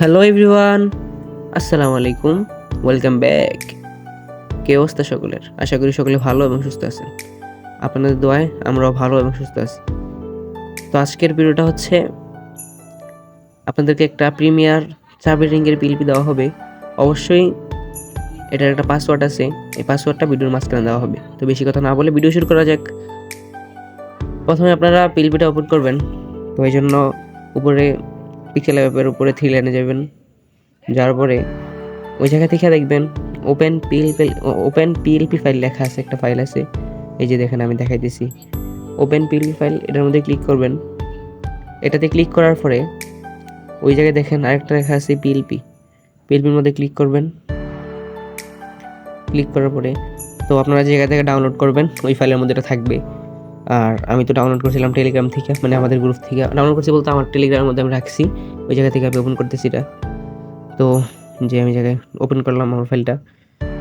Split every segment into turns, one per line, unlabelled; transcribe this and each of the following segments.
Hello everyone আসসালামু আলাইকুম welcome back কে অবস্থা সকলের? আশা করি সকলে ভালো এবং সুস্থ আছেন। আপনাদের দোয়ায় আমরাও ভালো এবং সুস্থ আছি। তো আজকের ভিডিওটা হচ্ছে, আপনাদেরকে একটা প্রিমিয়ার চাবি রিংয়ের পিলপি দেওয়া হবে। অবশ্যই এটার একটা পাসওয়ার্ড আছে। এই পাসওয়ার্ডটা ভিডিওর মাঝখানে দেওয়া হবে। তো বেশি কথা না বলে ভিডিও শুরু করা যাক। প্রথমে আপনারা পিলপিটা ওপেন করবেন। তো এই জন্য উপরে পিক্সেল অ্যাপের উপরে থ্রি লাইনে যাবেন। যাওয়ার পরে ওই জায়গা থেকে দেখবেন open PLP open PLP file লেখা আছে, একটা ফাইল আছে। এই যে দেখেন আমি দেখাই দিছি। ওপেন পিএলপি ফাইল এটার মধ্যে ক্লিক করবেন। এটাতে ক্লিক করার পরে ওই জায়গায় দেখেন আরেকটা লেখা আছে পিএলপি পিএলপির মধ্যে ক্লিক করবেন। ক্লিক করার পরে তো আপনারা যে জায়গা থেকে ডাউনলোড করবেন, ওই ফাইলের মধ্যে এটা থাকবে। আর আমি তো ডাউনলোড করেছিলাম টেলিগ্রাম থেকে মানে আমাদের গ্রুপ থেকে। ডাউনলোড করছি বলতে আমার টেলিগ্রামের মধ্যে আমি রাখছি, ওই জায়গা থেকে আমি ওপেন করতেছি এটা। তো যে আমি জায়গায় ওপেন করলাম আমার ফাইলটা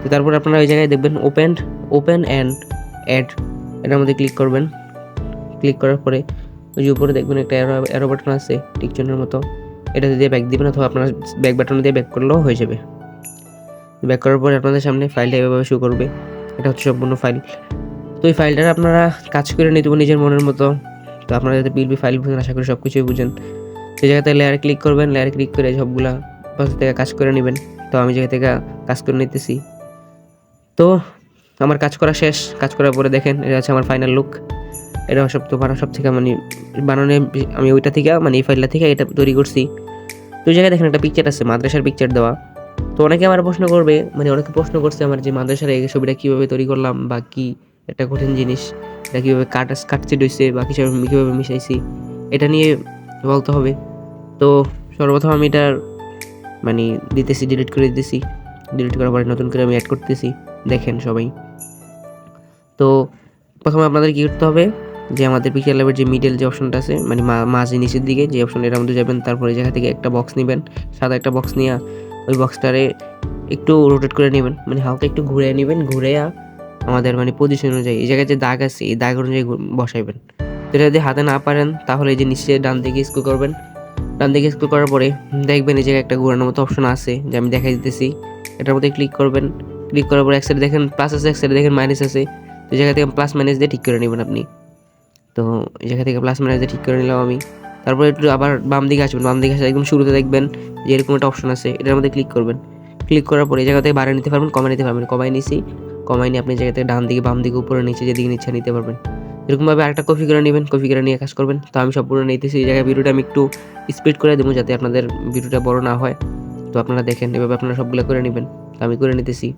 তো তারপর আপনারা ওই জায়গায় দেখবেন ওপেন ওপেন অ্যান্ড অ্যাড এটার মধ্যে ক্লিক করবেন। ক্লিক করার পরে ওই যে উপরে দেখবেন একটা অ্যারো অ্যারো বাটন আছে টিকচনের মতো। এটা দিয়ে ব্যাক দিবেন অথবা আপনার ব্যাক বাটন দিয়ে ব্যাক করলেও হয়ে যাবে। ব্যাক করার পরে আপনাদের সামনে ফাইলটা এভাবে শো করবে। এটা হচ্ছে সম্পূর্ণ ফাইল তো এই ফাইলটার আপনারা কাজ করে নিতে নিজের মনের মতো। তো আপনারা যাতে পিএলপি ফাইল বুঝেন, আশা করি সব কিছুই বুঝেন সেই জায়গাতে লেয়ারে ক্লিক করবেন লেয়ারে ক্লিক করে সবগুলা পাশে থেকে কাজ করে নেবেন। তো আমি জায়গা থেকে কাজ করে নিতেছি। তো আমার কাজ করা শেষ। কাজ করার পরে দেখেন, এটা হচ্ছে আমার ফাইনাল লুক এটা সব তো সব থেকে মানে বানানো আমি ওইটা থেকে মানে এই ফাইলটা থেকে এটা তৈরি করছি। তো জায়গায় দেখেন একটা পিকচার আছে, মাদ্রাসার পিকচার দেওয়া। তো অনেকে আমার প্রশ্ন করবে মানে অনেকে প্রশ্ন করছে আমার যে মাদ্রাসার এই ছবিটা কীভাবে তৈরি করলাম বা কী একটা কঠিন জিনিস। এটা কীভাবে কাট, কাটচিট হয়েছে বা কীভাবে কীভাবে মিশাইছি, এটা নিয়ে বলতে হবে। তো সর্বপ্রথম আমি এটার মানে দিতেছি ডিলিট করে দিতেছি। ডিলিট করার পরে নতুন করে আমি অ্যাড করতেছি। দেখেন সবাই। তো প্রথমে আপনাদের কী করতে হবে, যে আমাদের পিকচার ল্যাবের যে মিডল যে অপশনটা আছে মানে মাঝে নিচের দিকে যে অপশন এটার মধ্যে যাবেন, তারপরে জায়গা থেকে একটা বক্স নেবেন, সাদা একটা বক্স নিয়ে ওই বক্সটারে একটু রোটেট করে নেবেন। মানে হালকা একটু ঘুরে নেবেন ঘুরে আমাদের মানে পজিশন অনুযায়ী, এই জায়গায় যে দাগ আছে, এই দাগ অনুযায়ী বসাইবেন। তো এটা যদি হাতে না পারেন, তাহলে এই যে নিচে ডান দিকে স্কুল করবেন। ডান দিকে স্কুল করার পরে দেখবেন এই জায়গায় একটা ঘোরানোর মতো অপশন আছে, যে আমি দেখাই দিতেছি। এটার মধ্যে ক্লিক করবেন। ক্লিক করার পরে এক সাইডে দেখেন প্লাস আছে, এক সাইডে দেখেন মাইনাস আছে। তো এই জায়গা থেকে প্লাস মাইনাস দিয়ে ঠিক করে নেবেন আপনি। তো এই জায়গা থেকে প্লাস মাইনাস দিয়ে ঠিক করে নিলাম আমি। তারপরে একটু আবার বাম দিকে আসবেন। বাম দিকে আসে একদম শুরুতে দেখবেন যে এরকম একটা অপশন আছে। এটার মধ্যে ক্লিক করবেন। ক্লিক করার পরে এই জায়গা থেকে বাড়িয়ে নিতে পারবেন, কমায় নিতে পারবেন। কমায় নিছি কমায় নিয়ে আপনি জায়গা থেকে ডান দিকে, বাম দিকে, উপরে, নিচে, যেদিকে নিচ্ছে নিতে পারবেন। এরকমভাবে আরেকটা কপি করে নেবেন কফি করে নিয়ে কাজ করবেন। তো আমি সম্পূর্ণ নিতেছি, এই জায়গায় ভিডিওটা আমি একটু স্পিড করে দেবো যাতে আপনাদের ভিডিওটা বড় না হয়। তো আপনারা দেখেন, এভাবে আপনারা সবগুলো করে নেবেন। তো আমি করে নিতেছি।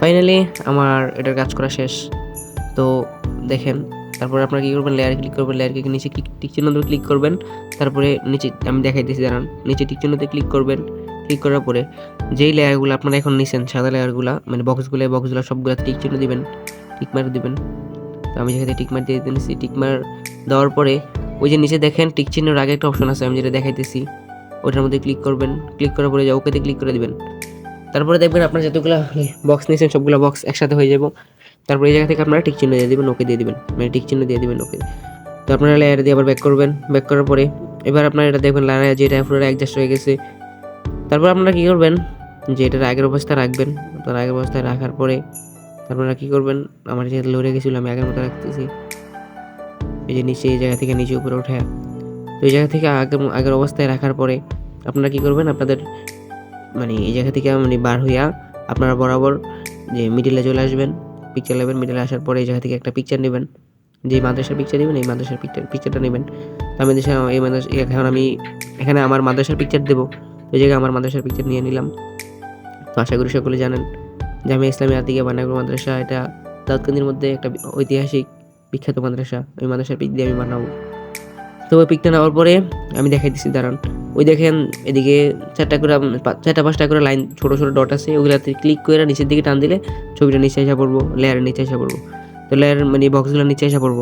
ফাইনালি আমার এটার কাজ করা শেষ। তো দেখেন তারপরে আপনারা কী করবেন? লেয়ারে ক্লিক করবেন লেয়ার ক্লিক নিচে টিক চিহ্নতে ক্লিক করবেন। তারপরে নিচে, আমি দেখাই দেখাইতেছি জানান নিচে টিক চিহ্নতে ক্লিক করবেন। ক্লিক করার পরে যেই লেয়ারগুলো আপনারা এখন নিছেন, সাদা লেয়ারগুলো মানে বক্সগুলো বক্সগুলো সবগুলো টিক চিহ্ন দিবেন টিক মার দিবেন। তো আমি যেখানে টিক মার দিয়ে নিচ্ছি টিক মার দেওয়ার পরে ওই যে নিচে দেখেন টিক চিহ্নের আগে একটা অপশন আছে, আমি যেটা দেখাইতেছি ওটার মধ্যে ক্লিক করবেন। ক্লিক করার পরে যে ওকেতে ক্লিক করে দিবেন। তারপরে দেখবেন আপনার যতগুলো বক্স নিয়েছেন সবগুলো বক্স একসাথে হয়ে যাব। তারপরে এই জায়গা থেকে আপনারা টিক চিহ্ন দিয়ে দিবেন, ওকে দিয়ে দিবেন। মানে টিক চিহ্ন দিয়ে দিবেন, ওকে। তো আপনারা লেয়ার দিয়ে আবার ব্যাক করবেন ব্যাক করার পরে এবার আপনারা এটা দেখবেন লেয়ার যেটা পুরো অ্যাডজাস্ট হয়ে গেছে। তারপর আপনারা কী করবেন, যে এটার আগের অবস্থায় রাখবেন আপনার আগের অবস্থায় রাখার পরে আপনারা কী করবেন, আমার যেহেতু লড়ে গেছিল, আমি আগের মতো রাখতেছি। এই যে নিচে, এই জায়গা থেকে নিচে উপরে ওঠে তো এই জায়গা থেকে আগের আগের অবস্থায় রাখার পরে আপনারা কী করবেন, আপনাদের মানে এই জায়গা থেকে মানে বার হইয়া আপনারা বরাবর যে মিডিলে চলে আসবেন। পিকচার নেবেন মিডিলে আসার পরে এই জায়গা থেকে একটা পিকচার নেবেন। যে মাদ্রাসার পিকচার নেবেন, এই মাদ্রাসার পিকচার পিকচারটা নেবেন। আমি এই মাদ্রাসা এখন আমি, এখানে আমার মাদ্রাসার পিকচার দেবো। এই জায়গায় আমার মাদ্রাসার পিকচার নিয়ে নিলাম। তো আশা করি সকলে জানেন যে আমি ইসলামী আতিকা বানাগর মাদ্রাসা, এটা দাউদকান্দির মধ্যে একটা ঐতিহাসিক বিখ্যাত মাদ্রাসা। ওই মাদ্রাসার পিক দিয়ে আমি বানাবো। তো ওই পিকটা নেওয়ার পরে আমি দেখাই দিচ্ছি দাঁড়ান। ওই দেখেন, এদিকে চারটা করে চারটা পাঁচটা করে লাইন, ছোটো ছোটো ডট আছে, ওগুলাতে ক্লিক করে নিচের দিকে টান দিলে ছবিটা নিচে এসে পড়ব লেয়ারের নিচে এসে পড়ব। তো লেয়ার মানে বক্সগুলো নিচে এসে পড়ব।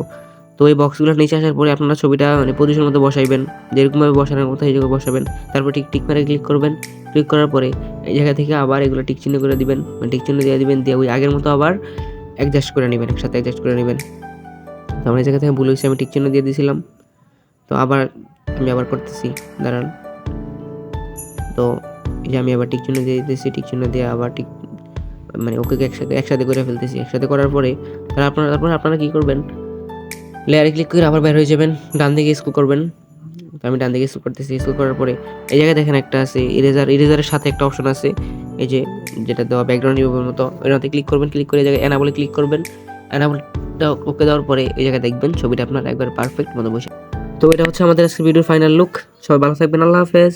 তো এই বক্সগুলো নিচে আসার পরে আপনারা ছবিটা মানে পজিশন মতো বসাইবেন, যেরকমভাবে বসানোর মতো এই জায়গায় বসাবেন। তারপর ঠিক টিক মারে ক্লিক করবেন। ক্লিক করার পরে এই জায়গা থেকে আবার এগুলো টিক চিহ্ন করে দিবেন মানে টিক চিহ্ন দিয়ে দিবেন, দিয়ে ওই আগের মতো আবার অ্যাডজাস্ট করে নেবেন, একসাথে অ্যাডজাস্ট করে নেবেন। তো আমার এই জায়গা থেকে ভুল হয়েছে, আমি টিক চিহ্ন দিয়ে দিয়েছিলাম তো আবার আমি আবার করতেছি, দাঁড়ান। তো এই যে আমি আবার টিক চিহ্ন দিয়ে দিতেছি টিক চিহ্ন দিয়ে আবার টিক মানে ওকে একসাথে একসাথে করে ফেলতেছি। একসাথে করার পরে তাহলে আপনারা, তারপর আপনারা কী করবেন? লেয়ারে ক্লিক করে আবার বের হয়ে যাবেন, ডান দিকে স্কুল করবেন। তো আমি ডান দিকে স্কুল করতেছি স্কুল করার পরে এই জায়গায় দেখেন একটা আছে ইরেজার ইরেজারের সাথে একটা অপশন আছে। এই যে যেটা দেওয়া ব্যাকগ্রাউন্ড রিমুভের মতো ওইটাতে ক্লিক করবেন ক্লিক করে এই জায়গায় অ্যানাবলে ক্লিক করবেন। অ্যানাবলটা ওকে দেওয়ার পরে এই জায়গায় দেখবেন, ছবিটা আপনার একবার পারফেক্ট মতো বসে তো এটা হচ্ছে আমাদের আজকে ভিডিওর ফাইনাল লুক সবাই ভালো থাকবেন আল্লাহ হাফেজ।